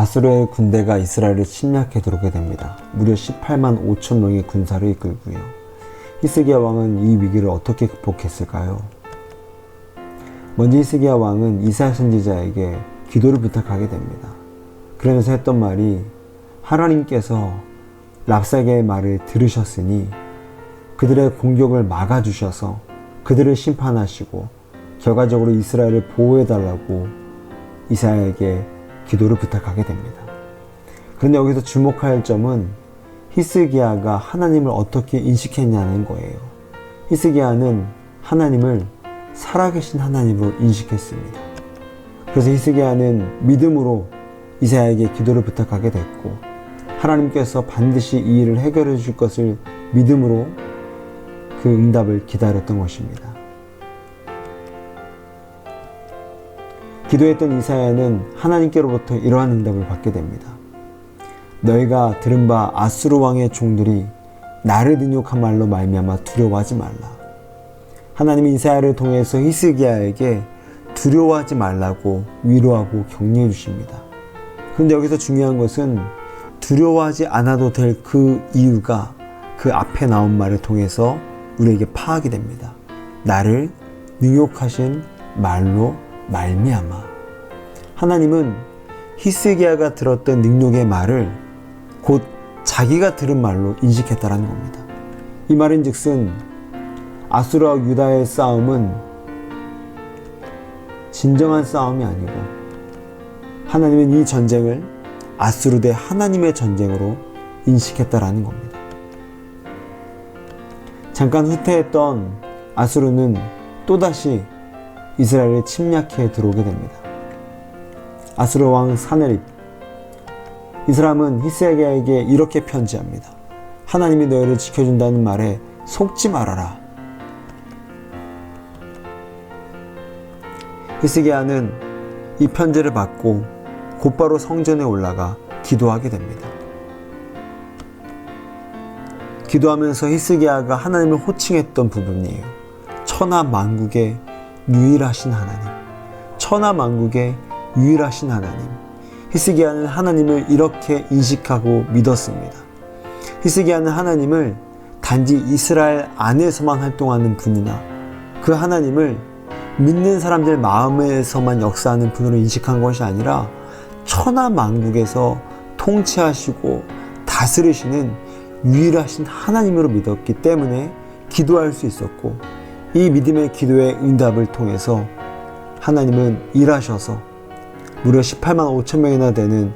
아수르의 군대가 이스라엘을 침략해 들어오게 됩니다. 무려 18만 5천 명의 군사를 이끌고요. 히스기야 왕은 이 위기를 어떻게 극복했을까요? 먼저 히스기야 왕은 이사야 선지자에게 기도를 부탁하게 됩니다. 그러면서 했던 말이 하나님께서 랍사게의 말을 들으셨으니 그들의 공격을 막아주셔서 그들을 심판하시고 결과적으로 이스라엘을 보호해달라고 이사야에게 기도를 부탁하게 됩니다. 그런데 여기서 주목할 점은 히스기야가 하나님을 어떻게 인식했냐는 거예요. 히스기야는 하나님을 살아계신 하나님으로 인식했습니다. 그래서 히스기야는 믿음으로 이사야에게 기도를 부탁하게 됐고 하나님께서 반드시 이 일을 해결해 줄 것을 믿음으로 그 응답을 기다렸던 것입니다. 기도했던 이사야는 하나님께로부터 이러한 응답을 받게 됩니다. 너희가 들은 바 아수르 왕의 종들이 나를 능욕한 말로 말미암아 두려워하지 말라. 하나님이 이사야를 통해서 히스기야에게 두려워하지 말라고 위로하고 격려해 주십니다. 그런데 여기서 중요한 것은 두려워하지 않아도 될 그 이유가 그 앞에 나온 말을 통해서 우리에게 파악이 됩니다. 나를 능욕하신 말로 말미암아. 하나님은 히스기야가 들었던 능력의 말을 곧 자기가 들은 말로 인식했다라는 겁니다. 이 말인즉슨 아수르와 유다의 싸움은 진정한 싸움이 아니고 하나님은 이 전쟁을 아수르 대 하나님의 전쟁으로 인식했다라는 겁니다. 잠깐 후퇴했던 아수르는 또다시 이스라엘을 침략해 들어오게 됩니다. 아수르 왕 사네립 이 사람은 히스기야에게 이렇게 편지합니다. 하나님이 너희를 지켜준다는 말에 속지 말아라. 히스기야는 이 편지를 받고 곧바로 성전에 올라가 기도하게 됩니다. 기도하면서 히스기야가 하나님을 호칭했던 부분이에요. 천하 만국의 유일하신 하나님. 천하 만국의 유일하신 하나님. 히스기야는 하나님을 이렇게 인식하고 믿었습니다. 히스기야는 하나님을 단지 이스라엘 안에서만 활동하는 분이나 그 하나님을 믿는 사람들 마음에서만 역사하는 분으로 인식한 것이 아니라 천하 만국에서 통치하시고 다스리시는 유일하신 하나님으로 믿었기 때문에 기도할 수 있었고 이 믿음의 기도의 응답을 통해서 하나님은 일하셔서 무려 18만 5천 명이나 되는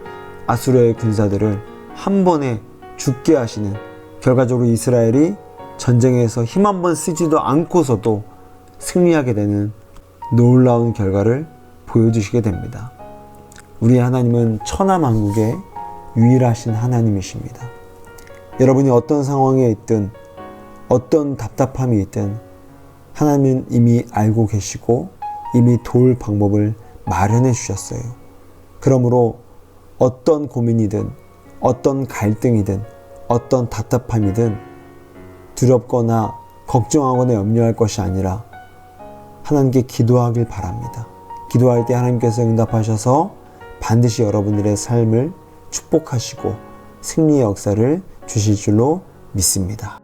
아수르의 군사들을 한 번에 죽게 하시는 결과적으로 이스라엘이 전쟁에서 힘 한 번 쓰지도 않고서도 승리하게 되는 놀라운 결과를 보여주시게 됩니다. 우리 하나님은 천하만국의 유일하신 하나님이십니다. 여러분이 어떤 상황에 있든 어떤 답답함이 있든 하나님은 이미 알고 계시고 이미 도울 방법을 마련해 주셨어요. 그러므로 어떤 고민이든 어떤 갈등이든 어떤 답답함이든 두렵거나 걱정하거나 염려할 것이 아니라 하나님께 기도하길 바랍니다. 기도할 때 하나님께서 응답하셔서 반드시 여러분들의 삶을 축복하시고 승리의 역사를 주실 줄로 믿습니다.